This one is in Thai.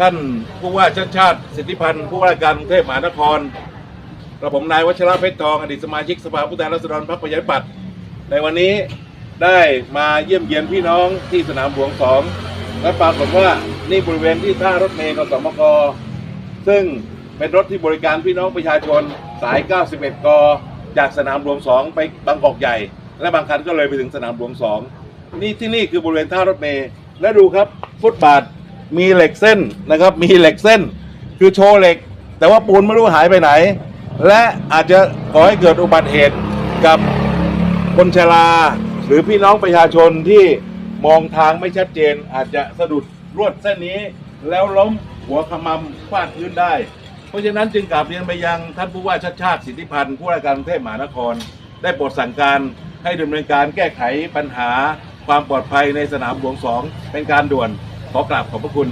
ท่านผู้ว่าชาติชาติสิทธิพันธ์ผู้ว่าการกรุงเทพมหานครกระผมนายวัชระเพชรทองอดีตสมาชิกสภาผู้แทนราษฎรพรรคประชาธิปัตย์ในวันนี้ได้มาเยี่ยมเยียนพี่น้องที่สนามหลวงสองและปรากฏว่านี่บริเวณที่ท่ารถเมล์กสมกซึ่งเป็นรถที่บริการพี่น้องประชาชนสาย 91 ก จากสนามหลวง2ไปบางกอกใหญ่ และบางคันก็เลยไปถึงสนามหลวง2นี่ที่นี่คือบริเวณท่ารถเมล์และดูครับฟุตบาท มีเหล็กเส้นนะครับ มีเหล็กเส้น คือโชว์เหล็ก แต่ว่าปูนไม่รู้หายไปไหน และอาจจะก่อให้เกิดอุบัติเหตุกับคนชรา หรือพี่น้องประชาชนที่มองทางไม่ชัดเจน อาจจะสะดุดลวดเส้นนี้ แล้วล้มหัวขมำฟาดพื้นได้ เพราะฉะนั้นจึงกราบเรียนไปยังท่านผู้ว่าชาติชาติสิทธิพันธ์ผู้ว่าราชการกรุงเทพมหานคร ได้โปรดสั่งการให้ดำเนินการแก้ไขปัญหาความปลอดภัยในสนามหลวงสองเป็นการด่วน ขอกราบขอบพระคุณ